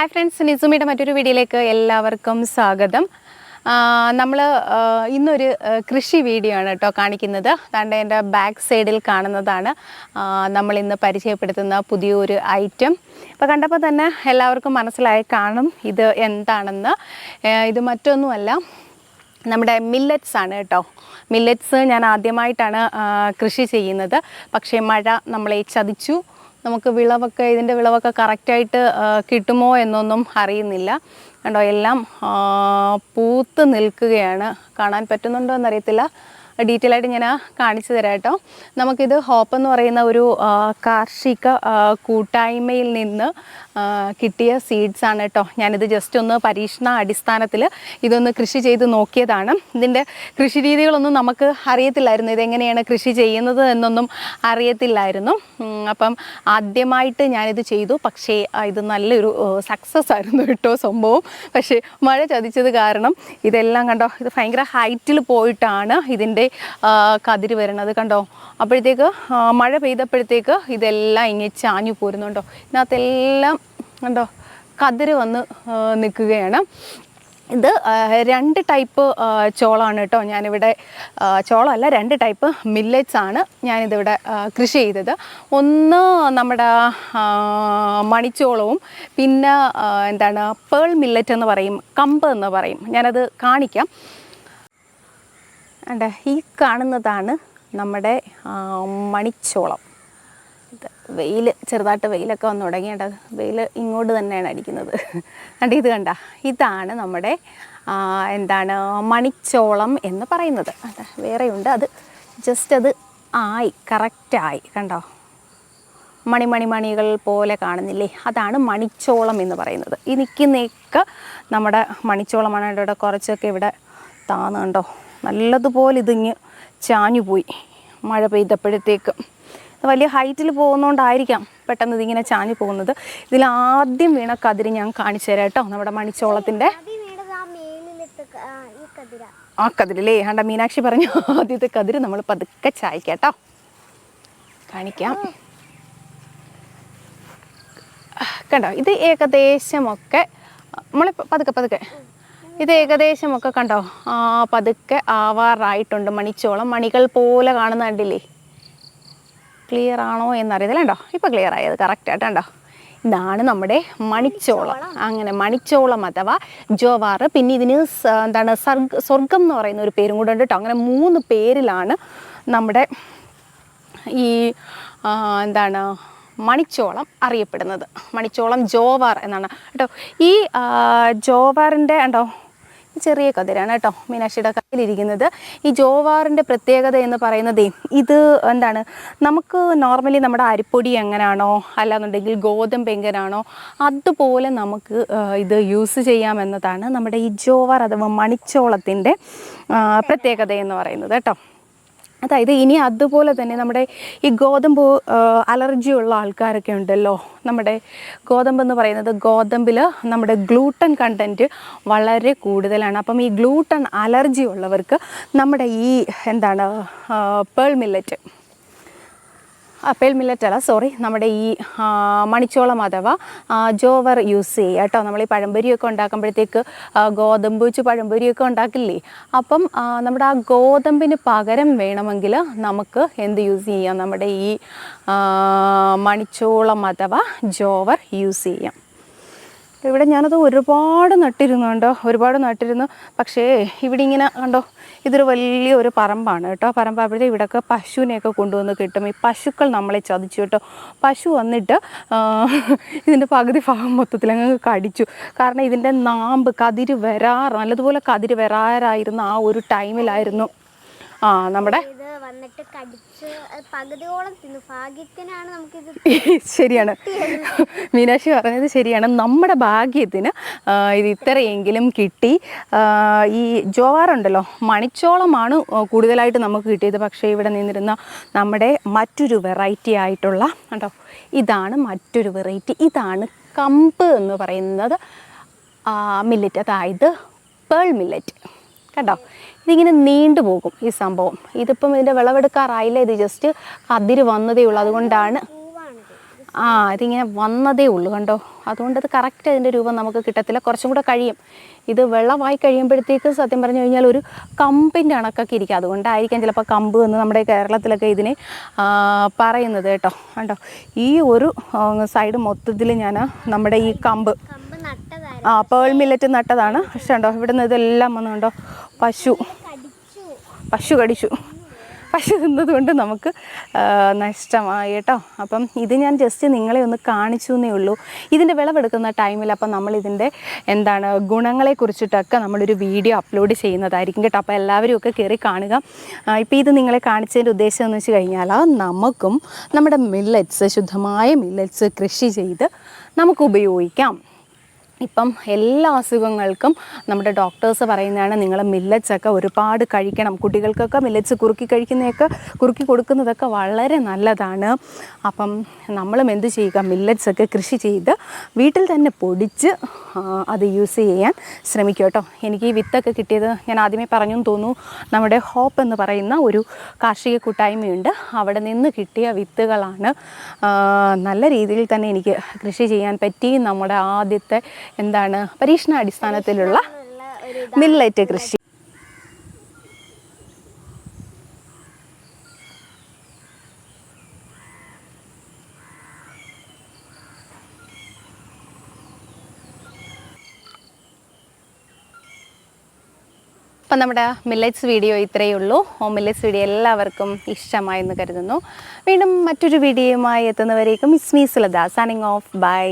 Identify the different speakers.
Speaker 1: Hi friends നിസുമിയുടെ മറ്റൊരു വീഡിയോയിലേക്ക് എല്ലാവർക്കും സ്വാഗതം. നമ്മൾ ഇന്നൊരു കൃഷി വീഡിയോ ആണ് കേട്ടോ കാണിക്കുന്നത്. താണ്ട എന്റെ ബാക്ക് സൈഡിൽ കാണുന്നതാണ്. നമ്മൾ ഇന്ന് പരിചയപ്പെടുത്തുന്ന പുതിയൊരു ഐറ്റം അപ്പോൾ കണ്ടപ്പോൾ തന്നെ എല്ലാവർക്കും മനസ്സിലായി കാണും ഇത് എന്താണെന്ന്. ഇത് മറ്റൊന്നുമല്ല നമ്മുടെ മില്ലറ്റ്സ് ആണ് കേട്ടോ. മില്ലറ്റ്സ് ഞാൻ ആദ്യമായിട്ടാണ് കൃഷി ചെയ്യുന്നത്. പക്ഷേ മഴ നമ്മളെ ചതിച്ചു. നമുക്ക് വിളവൊക്കെ ഇതിന്റെ വിളവൊക്കെ കറക്റ്റായിട്ട് കിട്ടുമോ എന്നൊന്നും അറിയുന്നില്ല. കണ്ടോ എല്ലാം പൂത്ത് നിൽക്കുകയാണ്. കാണാൻ പറ്റുന്നുണ്ടോ എന്നറിയത്തില്ല. ഡീറ്റെയിൽ ആയിട്ട് ഞാൻ കാണിച്ചു തരാം കേട്ടോ. നമുക്കിത് ഹോപ്പ് എന്ന് പറയുന്ന ഒരു കാർഷിക കൂട്ടായ്മയിൽ നിന്ന് കിട്ടിയ സീഡ്സ് ആണ് കേട്ടോ ഞാനിത് ജസ്റ്റ് ഒന്ന് പരീക്ഷണ അടിസ്ഥാനത്തിൽ ഇതൊന്ന് കൃഷി ചെയ്ത് നോക്കിയതാണ്. ഇതിന്റെ കൃഷി രീതികളൊന്നും നമുക്ക് അറിയത്തില്ലായിരുന്നു. ഇതെങ്ങനെയാണ് കൃഷി ചെയ്യുന്നത് എന്നൊന്നും അറിയത്തില്ലായിരുന്നു. അപ്പം ആദ്യമായിട്ട് ഞാനിത് ചെയ്തു. പക്ഷേ ഇത് നല്ലൊരു സക്സസ് ആയിരുന്നു കേട്ടോ സംഭവം. പക്ഷേ മഴ ചതിച്ചത് കാരണം ഇതെല്ലാം കണ്ടോ ഇത് ഭയങ്കര ഹൈറ്റിൽ പോയിട്ടാണ് ഇതിന്റെ കതിര് വരുന്നത് കണ്ടോ? അപ്പോഴത്തേക്ക് മഴ പെയ്തപ്പോഴത്തേക്ക് ഇതെല്ലാം ഇങ്ങനെ ചാഞ്ഞു പോരുന്നുണ്ടോ? ഇതിനകത്തെല്ലാം കണ്ടോ? കതിര് വന്ന് നിൽക്കുകയാണ്. ഇത് രണ്ട് ടൈപ്പ് ചോളമാണ് കേട്ടോ. ഞാനിവിടെ ചോളമല്ല രണ്ട് ടൈപ്പ് മില്ലറ്റ്സ് ആണ് ഞാനിതിവിടെ കൃഷി ചെയ്തത്. ഒന്ന് നമ്മുടെ മണിച്ചോളവും പിന്നെ എന്താണ് പേൾ മില്ലറ്റ് എന്ന് പറയും കമ്പ് എന്ന് പറയും. ഞാനത് കാണിക്കാം. അണ്ട ഈ കാണുന്നതാണ് നമ്മുടെ മണിച്ചോളം. ഇത് വെയിൽ ചെറുതായിട്ട് വെയിലൊക്കെ വന്ന് തുടങ്ങിയിട്ട് വെയിൽ ഇങ്ങോട്ട് തന്നെയാണ് അടിക്കുന്നത്. കണ്ട ഇത് കണ്ട? ഇതാണ് നമ്മുടെ എന്താണ് മണിച്ചോളം എന്ന് പറയുന്നത്. അതെ വേറെയുണ്ട്. അത് ജസ്റ്റ് അത് ആയി കറക്റ്റായി കണ്ടോ? മണിമണിമണികൾ മണി മണികൾ പോലെ കാണുന്നില്ലേ? അതാണ് മണിച്ചോളം എന്ന് പറയുന്നത്. ഈ നിൽക്കുന്നതൊക്കെ നമ്മുടെ മണിച്ചോളമാണ് ഇവിടെ കുറച്ചൊക്കെ ഇവിടെ താന്നുണ്ടോ നല്ലതുപോലെ ഇതിങ്ങ് ചാഞ്ഞു പോയി മഴ പെയ്തപ്പോഴത്തേക്ക് വലിയ ഹൈറ്റിൽ പോകുന്നതുകൊണ്ടായിരിക്കാം പെട്ടെന്ന് ഇതിങ്ങനെ ചാഞ്ഞു പോകുന്നത്. ഇതിൽ ആദ്യം വീണ കതിര് ഞാൻ കാണിച്ചു തരാം കേട്ടോ. നമ്മുടെ
Speaker 2: വീണത് ആ
Speaker 1: കതിരില്ലേ? കണ്ട മീനാക്ഷി പറഞ്ഞു ആദ്യത്തെ കതിര് നമ്മൾ പതുക്കെ ചായക്കാട്ടോ കാണിക്കാം. കണ്ടോ? ഇത് ഏകദേശമൊക്കെ നമ്മൾ പതുക്കെ പതുക്കെ. ഇത് ഏകദേശമൊക്കെ കണ്ടോ? ആ പതുക്കെ ആവാറായിട്ടുണ്ട് മണിച്ചോളം. മണികൾ പോലെ കാണുന്ന കണ്ടില്ലേ ക്ലിയർ ആണോ എന്നറിയത്തില്ല കണ്ടോ? ഇപ്പോൾ ക്ലിയർ ആയത് കറക്റ്റായിട്ട് കണ്ടോ? ഇതാണ് നമ്മുടെ മണിച്ചോളം. അങ്ങനെ മണിച്ചോളം അഥവാ ജോവാറ്. പിന്നെ ഇതിന് എന്താണ് സർഗ സ്വർഗം എന്ന് പറയുന്ന ഒരു പേരും കൂടെ ഉണ്ട് കേട്ടോ. അങ്ങനെ മൂന്ന് പേരിലാണ് നമ്മുടെ ഈ എന്താണ് മണിച്ചോളം അറിയപ്പെടുന്നത്. മണിച്ചോളം ജോവാർ എന്നാണ്. കേട്ടോ? ഈ ജോവാറിന്റെ ഉണ്ടോ ചെറിയ കതിരാണ് കേട്ടോ മീനാക്ഷിയുടെ കയ്യിലിരിക്കുന്നത്. ഈ ജോവാറിന്റെ പ്രത്യേകത എന്ന് പറയുന്നതേ ഇത് എന്താണ്? നമുക്ക് നോർമലി നമ്മുടെ അരിപ്പൊടി എങ്ങനെയാണോ അല്ലാന്നുണ്ടെങ്കിൽ ഗോതമ്പ് എങ്ങനെയാണോ അതുപോലെ നമുക്ക് ഇത് യൂസ് ചെയ്യാമെന്നതാണ് നമ്മുടെ ഈ ജോവാർ അഥവാ മണിച്ചോളത്തിന്റെ പ്രത്യേകത എന്ന് പറയുന്നത് കേട്ടോ. അതായത് ഇനി അതുപോലെ തന്നെ നമ്മുടെ ഈ ഗോതമ്പ് അലർജി ഉള്ള ആൾക്കാരൊക്കെ ഉണ്ടല്ലോ. നമ്മുടെ ഗോതമ്പ് എന്ന് പറയുന്നത് ഗോതമ്പിൽ നമ്മുടെ ഗ്ലൂട്ടൻ കണ്ടന്റ് വളരെ കൂടുതലാണ്. അപ്പം ഈ ഗ്ലൂട്ടൺ അലർജി ഉള്ളവർക്ക് നമ്മുടെ ഈ എന്താണ് പേൾ മില്ലറ്റ് പേൾ മില്ലറ്റ് അല്ല സോറി നമ്മുടെ ഈ മണിച്ചോളം അഥവാ ജോവർ യൂസ് ചെയ്യുക കേട്ടോ. നമ്മൾ ഈ പഴംപൊരിയൊക്കെ ഉണ്ടാക്കുമ്പോഴത്തേക്ക് ഗോതമ്പ് വെച്ച് പഴംപൊരിയൊക്കെ ഉണ്ടാക്കില്ലേ? അപ്പം നമ്മുടെ ആ ഗോതമ്പിന് പകരം വേണമെങ്കിൽ നമുക്ക് എന്ത് യൂസ് ചെയ്യാം? നമ്മുടെ ഈ മണിച്ചോളം അഥവാ ജോവർ യൂസ് ചെയ്യാം. ഇവിടെ ഞാനത് ഒരുപാട് നട്ടിരുന്നു കണ്ടോ ഒരുപാട് നട്ടിരുന്നു. പക്ഷേ ഇവിടെ ഇങ്ങനെ കണ്ടോ ഇതൊരു വലിയ ഒരു പറമ്പാണ് കേട്ടോ. പറമ്പാകുമ്പോഴത്തെ ഇവിടെയൊക്കെ പശുവിനെയൊക്കെ കൊണ്ടുവന്ന് കിട്ടും. ഈ പശുക്കൾ നമ്മളെ ചതിച്ചു കേട്ടോ. പശു വന്നിട്ട് ഇതിന്റെ പകുതി ഭാഗം മൊത്തത്തിൽ അങ്ങ് കടിച്ചു. കാരണം ഇതിന്റെ നാമ്പ് കതിര് വരാറ് നല്ലതുപോലെ കതിര് വരാറായിരുന്ന ആ ഒരു ടൈമിലായിരുന്നു. ആ നമ്മുടെ
Speaker 2: വന്നിട്ട് കടിച്ച് പകുതിയോളം തിന്നു. ഭാഗ്യത്തിനാണ് നമുക്കിത്
Speaker 1: ശരിയാണ്. മീനാക്ഷി പറഞ്ഞത് ശരിയാണ്. നമ്മുടെ ഭാഗ്യത്തിന് ഇത് ഇത്രയെങ്കിലും കിട്ടി. ഈ ജോവാറുണ്ടല്ലോ മണിച്ചോളമാണ് കൂടുതലായിട്ട് നമുക്ക് കിട്ടിയത്. പക്ഷേ ഇവിടെ നിന്നിരുന്ന നമ്മുടെ മറ്റൊരു വെറൈറ്റി ആയിട്ടുള്ള കേട്ടോ ഇതാണ് മറ്റൊരു വെറൈറ്റി ഇതാണ് കമ്പ് എന്ന് പറയുന്നത് മില്ലറ്റ് അതായത് പേൾ മില്ലറ്റ് കണ്ടോ? ഇതിങ്ങനെ നീണ്ടു പോകും ഈ സംഭവം. ഇതിപ്പം ഇതിന്റെ വിളവെടുക്കാറായില്ല ഇത് ജസ്റ്റ് കതിര് വന്നതേ ഉള്ളൂ. അതുകൊണ്ടാണ് ആ ഇതിങ്ങനെ വന്നതേ ഉള്ളൂ കണ്ടോ? അതുകൊണ്ട് അത് കറക്റ്റ് അതിന്റെ രൂപം നമുക്ക് കിട്ടത്തില്ല. കുറച്ചും കൂടെ കഴിയും. ഇത് വെള്ളമായി കഴിയുമ്പോഴത്തേക്ക് സത്യം പറഞ്ഞു കഴിഞ്ഞാൽ ഒരു കമ്പിന്റെ അണക്കൊക്കെ ഇരിക്കും. അതുകൊണ്ടായിരിക്കാം ചിലപ്പോൾ കമ്പ് എന്ന് നമ്മുടെ കേരളത്തിലൊക്കെ ഇതിനെ പറയുന്നത് കേട്ടോ. കണ്ടോ? ഈ ഒരു സൈഡ് മൊത്തത്തിൽ ഞാൻ നമ്മുടെ ഈ കമ്പ്. ആ പേൾ മില്ലറ്റ് നട്ടതാണ്. പക്ഷേ ഉണ്ടോ നിന്ന് ഇതെല്ലാം വന്നുണ്ടോ പശു. പശു കടിച്ചു. പശു തിന്നതുകൊണ്ട് നമുക്ക് നഷ്ടമായി കേട്ടോ. അപ്പം ഇത് ഞാൻ ജസ്റ്റ് നിങ്ങളെ ഒന്ന് കാണിച്ചു എന്നേ ഉള്ളൂ. ഇതിന്റെ വിളവെടുക്കുന്ന ടൈമിൽ അപ്പം നമ്മൾ ഇതിന്റെ എന്താണ് ഗുണങ്ങളെ കുറിച്ചിട്ടൊക്കെ നമ്മളൊരു വീഡിയോ അപ്ലോഡ് ചെയ്യുന്നതായിരിക്കും കേട്ടോ. അപ്പോൾ എല്ലാവരും ഒക്കെ കയറി കാണുക. ഇപ്പോൾ ഇത് നിങ്ങളെ കാണിച്ചതിന്റെ ഉദ്ദേശം എന്ന് വെച്ച് കഴിഞ്ഞാൽ നമുക്കും നമ്മുടെ മില്ലറ്റ്സ് ശുദ്ധമായ മില്ലറ്റ്സ് കൃഷി ചെയ്ത് നമുക്ക് ഉപയോഗിക്കാം. ഇപ്പം എല്ലാ അസുഖങ്ങൾക്കും നമ്മുടെ ഡോക്ടേഴ്സ് പറയുന്നതാണ് നിങ്ങൾ മില്ലറ്റ്സൊക്കെ ഒരുപാട് കഴിക്കണം. കുട്ടികൾക്കൊക്കെ മില്ലറ്റ്സ് കുറുക്കി കഴിക്കുന്നതൊക്കെ കുറുക്കി കൊടുക്കുന്നതൊക്കെ വളരെ നല്ലതാണ്. അപ്പം നമ്മളും എന്ത് ചെയ്യുക മില്ലറ്റ്സ് ഒക്കെ കൃഷി ചെയ്ത് വീട്ടിൽ തന്നെ പൊടിച്ച് അത് യൂസ് ചെയ്യാൻ ശ്രമിക്കുക കേട്ടോ. എനിക്ക് ഈ വിത്തൊക്കെ കിട്ടിയത് ഞാൻ ആദ്യമേ പറഞ്ഞു തോന്നുന്നു നമ്മുടെ ഹോപ്പ് എന്ന് പറയുന്ന ഒരു കാർഷിക കൂട്ടായ്മയുണ്ട്. അവിടെ നിന്ന് കിട്ടിയ വിത്തുകളാണ് നല്ല രീതിയിൽ തന്നെ എനിക്ക് കൃഷി ചെയ്യാൻ പറ്റി. നമ്മുടെ ആദ്യത്തെ എന്താണ് പരീക്ഷണാടിസ്ഥാനത്തിലുള്ള മില്ലറ്റ് കൃഷി. അപ്പം നമ്മുടെ മില്ലറ്റ്സ് വീഡിയോ ഇത്രയേ ഉള്ളൂ. മില്ലറ്റ്സ് വീഡിയോ എല്ലാവർക്കും ഇഷ്ടമായെന്ന് കരുതുന്നു. വീണ്ടും മറ്റൊരു വീഡിയോയുമായി എത്തുന്നവരേക്കും is me Sulatha signing off bye